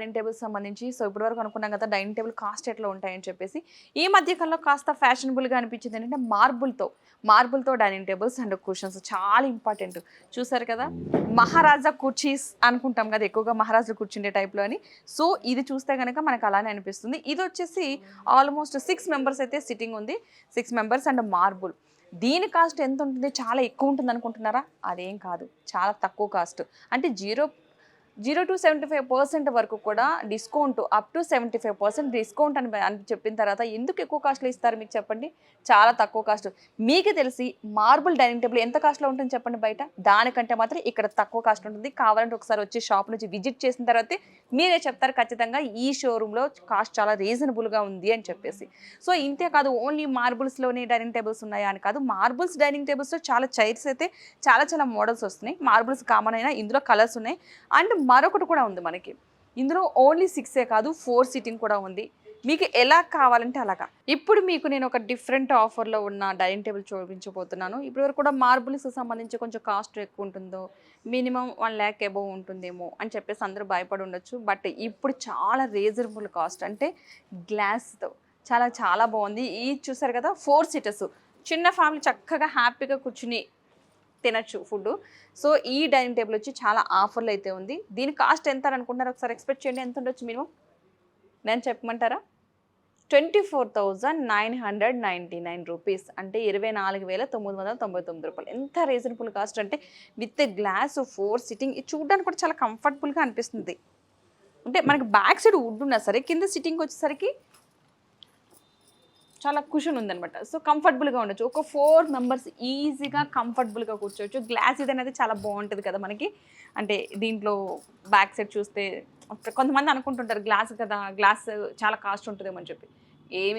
Dining table సంబంధించి. So ఇప్పటి వరకు అనుకున్నాం కదా డైనింగ్ టేబుల్ కాస్ట్ ఎట్లా ఉంటాయని చెప్పేసి. ఈ మధ్య కాలంలో కాస్త ఫ్యాషనబుల్గా అనిపించింది ఏంటంటే మార్బుల్తో మార్బుల్తో డైనింగ్ టేబుల్స్ అండ్ కుషన్స్ చాలా ఇంపార్టెంట్ చూసారు కదా మహారాజా కుర్చీస్ అనుకుంటాం కదా ఎక్కువగా మహారాజులు కూర్చుండే టైప్లో అని. సో ఇది చూస్తే కనుక మనకు అలానే అనిపిస్తుంది. ఇది వచ్చేసి ఆల్మోస్ట్ సిక్స్ మెంబర్స్ అయితే సిట్టింగ్ ఉంది. సిక్స్ మెంబర్స్ అండ్ మార్బుల్ దీని కాస్ట్ ఎంత ఉంటుంది? చాలా ఎక్కువ ఉంటుంది అనుకుంటున్నారా అదేం కాదు. చాలా తక్కువ కాస్ట్ అంటే zero zero to seventy five percent వరకు కూడా discount up to seventy five percent discount అని అని చెప్పిన తర్వాత ఎందుకు ఎక్కువ కాస్ట్లో ఇస్తారు మీకు చెప్పండి? చాలా తక్కువ కాస్ట్. మీకు తెలిసి మార్బుల్ డైనింగ్ టేబుల్ ఎంత కాస్ట్లో ఉంటుంది చెప్పండి బయట? దానికంటే మాత్రం ఇక్కడ తక్కువ కాస్ట్ ఉంటుంది. కావాలంటే ఒకసారి వచ్చి షాప్ నుంచి విజిట్ చేసిన తర్వాత మీరే చెప్తారు ఖచ్చితంగా ఈ షోరూంలో కాస్ట్ చాలా రీజనబుల్గా ఉంది అని చెప్పేసి. సో ఇంతే కాదు ఓన్లీ మార్బుల్స్లోనే డైనింగ్ టేబుల్స్ ఉన్నాయా అని కాదు మార్బుల్స్ డైనింగ్ టేబుల్స్లో చాలా చైర్స్ అయితే చాలా చాలా మోడల్స్ వస్తున్నాయి. మార్బుల్స్ కామన్ అయినా ఇందులో కలర్స్ ఉన్నాయి. అండ్ మరొకటి కూడా ఉంది మనకి. ఇందులో ఓన్లీ సిక్సే కాదు ఫోర్ సీటింగ్ కూడా ఉంది. మీకు ఎలా కావాలంటే అలాగా. ఇప్పుడు మీకు నేను ఒక డిఫరెంట్ ఆఫర్లో ఉన్న డైనింగ్ టేబుల్ చూపించబోతున్నాను. ఇప్పుడు వరకు కూడా మార్బుల్స్ సంబంధించి కొంచెం కాస్ట్ ఎక్కువ ఉంటుందో మినిమం వన్ ల్యాక్ అబోవ్ ఉంటుందేమో అని చెప్పేసి అందరూ భయపడి ఉండొచ్చు. బట్ ఇప్పుడు చాలా రీజనబుల్ కాస్ట్ అంటే గ్లాస్తో చాలా చాలా బాగుంది. ఈ చూసారు కదా ఫోర్ సీటర్స్ చిన్న ఫ్యామిలీ చక్కగా హ్యాపీగా కూర్చుని తినచ్చు ఫుడ్ సో ఈ డైనింగ్ టేబుల్ వచ్చి చాలా ఆఫర్లు అయితే ఉంది. దీని కాస్ట్ ఎంత అనుకుంటున్నారు? ఒకసారి ఎక్స్పెక్ట్ చేయండి. ఎంత ఉండొచ్చు మినిమం? నేను చెప్పమంటారా? Twenty four thousand nine hundred ninety nine rupees. అంటే ఇరవై నాలుగు వేల తొమ్మిది వందల తొంభై తొమ్మిది రూపాయలు. ఎంత రీజనబుల్ కాస్ట్ అంటే విత్ గ్లాస్ ఫోర్ సిట్టింగ్. ఇది చూడడానికి కూడా చాలా కంఫర్టబుల్గా అనిపిస్తుంది. అంటే మనకి బ్యాక్ సైడ్ వుడ్ ఉన్నా సరే కింద సిట్టింగ్ వచ్చేసరికి చాలా కుషన్ ఉందన్నమాట. సో కంఫర్టబుల్గా ఉండొచ్చు. ఒక ఫోర్ మెంబర్స్ ఈజీగా కంఫర్టబుల్గా కూర్చోవచ్చు. గ్లాస్ ఇది అనేది చాలా బాగుంటుంది కదా మనకి. అంటే దీంట్లో బ్యాక్ సైడ్ చూస్తే కొంతమంది అనుకుంటుంటారు గ్లాస్ కదా గ్లాస్ చాలా కాస్ట్ ఉంటుందేమో అని చెప్పి. ఏమి